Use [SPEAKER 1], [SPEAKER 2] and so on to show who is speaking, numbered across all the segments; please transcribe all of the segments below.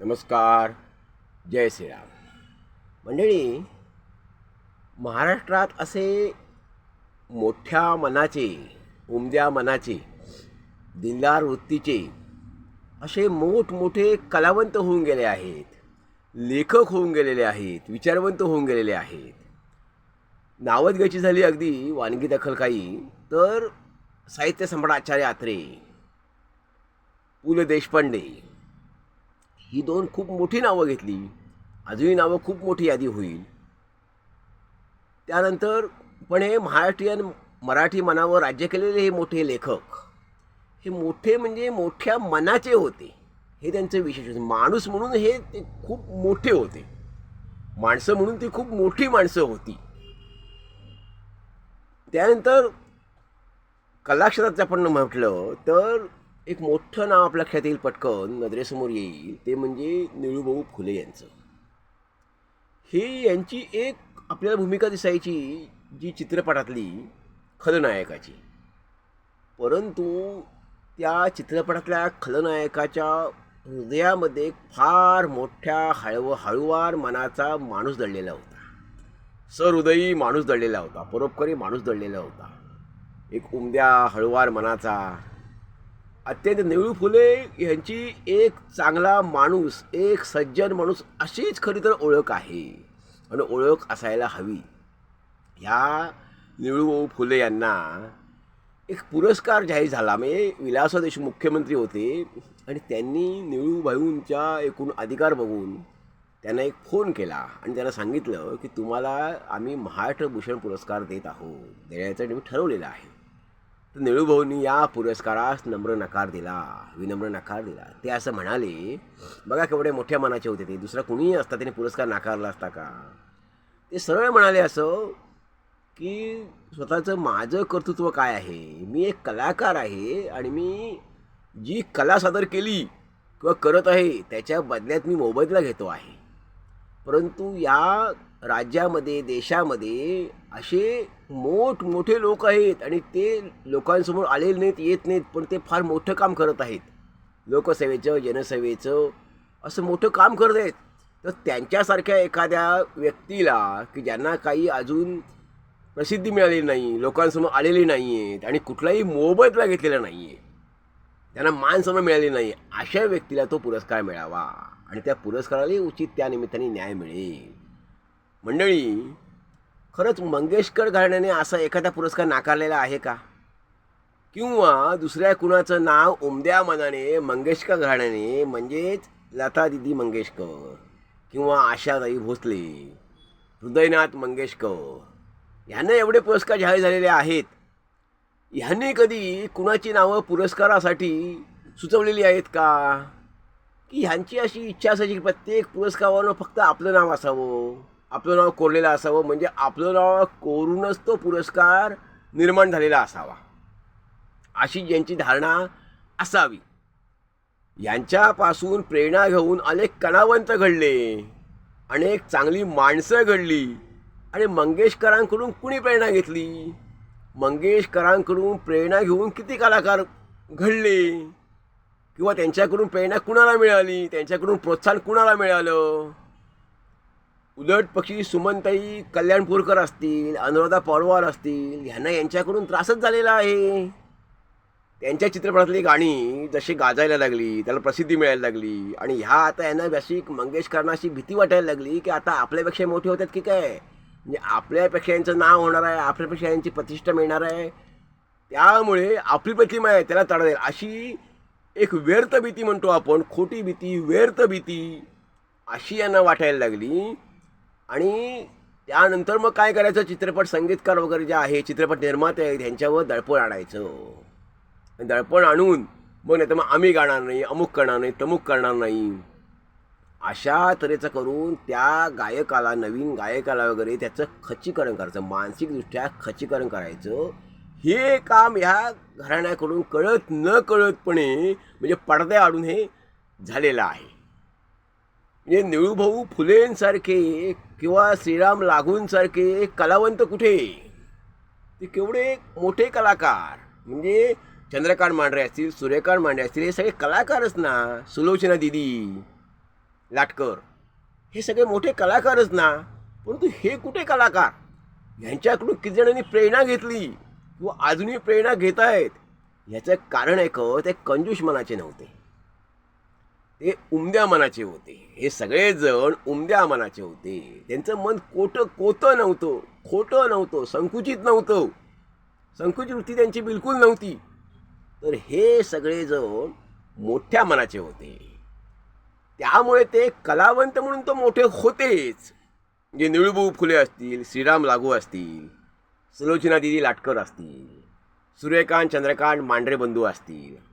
[SPEAKER 1] नमस्कार जय श्रीराम. मंडळी महाराष्ट्रात असे मोठ्या मनाचे उमद्या मनाचे दिलदार वृत्तीचे असे मोठमोठे कलावंत होऊन गेले आहेत लेखक होऊन गेलेले आहेत विचारवंत होऊन गेलेले आहेत. नावच घ्यायची झाली अगदी वानगी दखल काही. तर साहित्य सम्राट आचार्य आत्रे पु ल देशपांडे ही दोन खूप मोठी नावं घेतली. अजूनही नावं खूप मोठी यादी होईल. त्यानंतर पण हे महाराष्ट्रीयन मराठी मनावर राज्य केलेले हे मोठे लेखक हे मोठे म्हणजे मोठ्या मनाचे होते. हे त्यांचं विशेष होतं. माणूस म्हणून हे ते खूप मोठे होते. माणसं म्हणून ती खूप मोठी माणसं होती. त्यानंतर कलाक्षेत्रात आपण म्हटलं तर एक मोठं नाव आपल्या लक्षात येईल पटकन नजरेसमोर येईल ते म्हणजे निळूभाऊ फुले यांचं. हे यांची एक आपल्याला भूमिका दिसायची जी चित्रपटातली खलनायकाची. परंतु त्या चित्रपटातल्या खलनायकाच्या हृदयामध्ये फार मोठ्या हळव हळुवार मनाचा माणूस दडलेला होता. सहृदयी माणूस दडलेला होता परोपकारी माणूस दडलेला होता. एक उमद्या हळुवार मनाचा अत्यंत नेहरू फुले यांची एक चांगला माणूस एक सज्जन माणूस अशीच खरी तर ओळख आहे. आणि ओळख असायला हवी. ह्या निळूभाऊ फुले यांना एक पुरस्कार जाहीर झाला. म्हणजे विलासराव देशमुख मुख्यमंत्री होते आणि त्यांनी निळूभाऊंच्या एकूण अधिकार बघून त्यांना एक फोन केला आणि त्यांना सांगितलं की तुम्हाला आम्ही महाराष्ट्र भूषण पुरस्कार देत आहोत. देण्याचं मी ठरवलेलं आहे. तर निळूभाऊंनी या पुरस्कारास नम्र नकार दिला विनम्र नकार दिला. ते असं म्हणाले बघा केवढे मोठ्या मनाचे होते ते. दुसरा कुणीही असता त्याने पुरस्कार नाकारला असता का? ते सरळ म्हणाले असं की स्वतःचं माझं कर्तृत्व काय आहे? मी एक कलाकार आहे आणि मी जी कला सादर केली किंवा करत आहे त्याच्या बदल्यात मी मोबदला घेतो आहे. परंतु या राज्यामध्ये देशामध्ये असे मोठमोठे लोक आहेत आणि ते लोकांसमोर आलेले नाहीत येत नाहीत पण ते फार मोठं काम करत आहेत. लोकसेवेचं जनसेवेचं असं मोठं काम करत आहेत. तर त्यांच्यासारख्या एखाद्या व्यक्तीला की ज्यांना काही अजून प्रसिद्धी मिळालेली नाही लोकांसमोर आलेली नाही आहेत आणि कुठलाही मोबदला घेतलेला नाही आहे त्यांना मान मिळाली नाही अशा व्यक्तीला तो पुरस्कार मिळावा. आणि त्या पुरस्कारालाही उचित त्या निमित्ताने न्याय मिळेल. मंडळी खरंच मंगेशकर घराण्याने असा एखादा पुरस्कार नाकारलेला आहे का? किंवा दुसऱ्या कुणाचं नाव उमद्या मनाने मंगेशकर घराण्याने म्हणजेच लता दिदी मंगेशकर किंवा आशाताई भोसले हृदयनाथ मंगेशकर ह्यांना एवढे पुरस्कार जाहीर झालेले आहेत. ह्यांनी कधी कुणाची नावं पुरस्कारासाठी सुचवलेली आहेत का? की ह्यांची अशी इच्छा असायची की प्रत्येक पुरस्कारावर फक्त आपलं नाव असावं? आपलं नाव कोरलेलं असावं म्हणजे आपलं नाव कोरूनच तो पुरस्कार निर्माण झालेला असावा. अशी ज्यांची धारणा असावी. यांच्यापासून प्रेरणा घेऊन अनेक कलावंत घडले अनेक चांगली माणसं घडली आणि मंगेशकरांकडून कुणी प्रेरणा घेतली? मंगेशकरांकडून प्रेरणा घेऊन किती कलाकार घडले? किंवा त्यांच्याकडून प्रेरणा कुणाला मिळाली? त्यांच्याकडून प्रोत्साहन कुणाला मिळालं? उलट पक्षी सुमनताई कल्याणपूरकर असतील अनुराधा पवार असतील ह्यांना यांच्याकडून त्रासच झालेला आहे. त्यांच्या चित्रपटातली गाणी जशी गाजायला लागली त्याला प्रसिद्धी मिळायला लागली आणि ह्या आता यांना व्यासिक मंगेशकरांना भीती वाटायला लागली की आता आपल्यापेक्षा मोठे होतात की काय? म्हणजे आपल्यापेक्षा यांचं नाव होणार आहे आपल्यापेक्षा यांची प्रतिष्ठा मिळणार आहे. त्यामुळे आपली प्रतिमा आहे त्याला तडा देईल. अशी एक व्यर्थ भीती म्हणतो आपण खोटी भीती व्यर्थ भीती अशी यांना वाटायला लागली. आणि त्यानंतर मग काय करायचं? चित्रपट संगीतकार वगैरे जे आहे चित्रपट निर्माते आहेत ह्यांच्यावर दडपण आणायचं. दडपण आणून मग नाही तर मग आम्ही गाणार नाही अमुक करणार नाही तमुक करणार नाही. अशा तऱ्हेचं करून त्या गायकाला नवीन गायकाला वगैरे त्याचं खच्चीकरण करायचं. मानसिकदृष्ट्या खच्चीकरण करायचं. हे काम ह्या घराण्याकडून कळत न कळतपणे म्हणजे पडद्या आडून हे झालेलं आहे. म्हणजे निळूभाऊ फुलेंसारखे किंवा श्रीराम लागूंसारखे कलावंत कुठे? ते केवढे मोठे कलाकार. म्हणजे चंद्रकांत मांढरे असतील सूर्यकांत मांढरे असतील हे सगळे कलाकारच ना. सुलोचना दिदी लाटकर. हे सगळे मोठे कलाकारच ना. परंतु हे कुठे कलाकार? यांच्याकडून किती जणांनी प्रेरणा घेतली? किंवा अजूनही प्रेरणा घेत आहेत याचं कारण एक ते कंजूष मनाचे नव्हते. ते उमद्या मनाचे होते. हे सगळेजण उमद्या मनाचे होते. त्यांचं मन कोटं कोतं नव्हतं. खोटं नव्हतं. संकुचित नव्हतं. संकुचित वृत्ती त्यांची बिलकुल नव्हती. तर हे सगळेजण मोठ्या मनाचे होते. त्यामुळे ते कलावंत म्हणून तो मोठे होतेच. जे निळूभाऊ फुले असतील श्रीराम लागू असतील सुलोचना दिदी लाटकर असतील सूर्यकांत चंद्रकांत मांढरे बंधू असतील.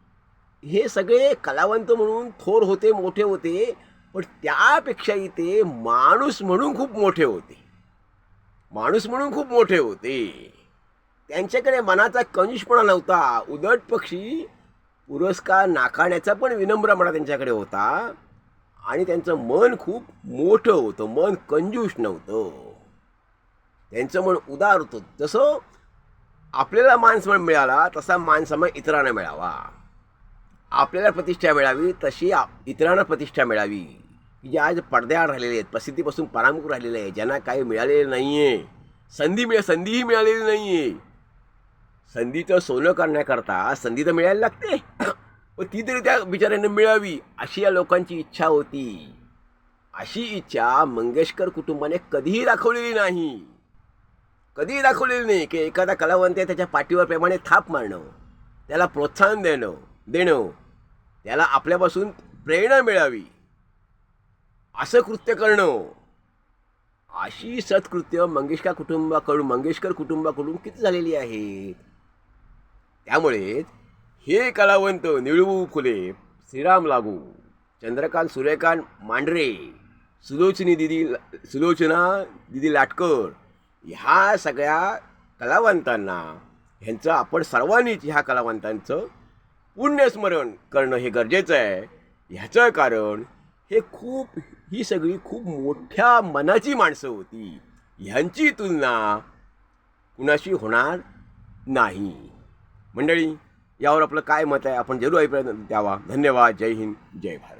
[SPEAKER 1] हे सगळे कलावंत म्हणून थोर होते मोठे होते पण त्यापेक्षाही ते माणूस म्हणून खूप मोठे होते. माणूस म्हणून खूप मोठे होते. त्यांच्याकडे मनाचा कंजूषपणा नव्हता. उदट पक्षी पुरस्कार नाकारण्याचा पण विनम्रपणा त्यांच्याकडे होता. आणि त्यांचं मन खूप मोठं होतं. मन कंजूष नव्हतं. त्यांचं मन उदार होतं. जसं आपल्याला मानसमान मिळाला तसा मानसमान इतरांना मिळावा. आपल्याला प्रतिष्ठा मिळावी तशी आप इतरांना प्रतिष्ठा मिळावी. की जे आज पडद्याआड राहिलेले आहेत प्रसिद्धीपासून परामुख राहिलेले आहे ज्यांना काही मिळालेलं नाही आहे संधी मिळ संधीही मिळालेली नाही आहे संधीचं सोनं करण्याकरता संधी तर मिळायला लागते. व ती तरी त्या बिचाऱ्यांना मिळावी अशी या लोकांची इच्छा होती. अशी इच्छा मंगेशकर कुटुंबाने कधीही दाखवलेली नाही. कधीही दाखवलेली नाही की एखादा कलावंत त्याच्या पाठीवर प्रेमाने थाप मारणं त्याला प्रोत्साहन देणं. देणं. त्याला आपल्यापासून प्रेरणा मिळावी. असं कृत्य करणं. अशी सत्कृत्य मंगेशकर कुटुंबाकडून मंगेशकर कुटुंबाकडून किती झालेली आहेत त्यामुळे हे कलावंत निळवू फुले श्रीराम लागू चंद्रकांत सूर्यकांत मांढरे सुलोचनी दिदी सुलोचना दिदी लाटकर ह्या सगळ्या कलावंतांना ह्यांचं आपण सर्वांनीच ह्या कलावंतांचं पुण्यस्मरण करणं हे गरजेचं आहे. ह्याचं कारण हे खूप ही सगळी खूप मोठ्या मनाची माणसं होती. ह्यांची तुलना कुणाशी होणार नाही. मंडळी यावर आपलं काय मत आहे? आपण जरूर अभिप्राय द्यावा. धन्यवाद. जय हिंद. जय भारत.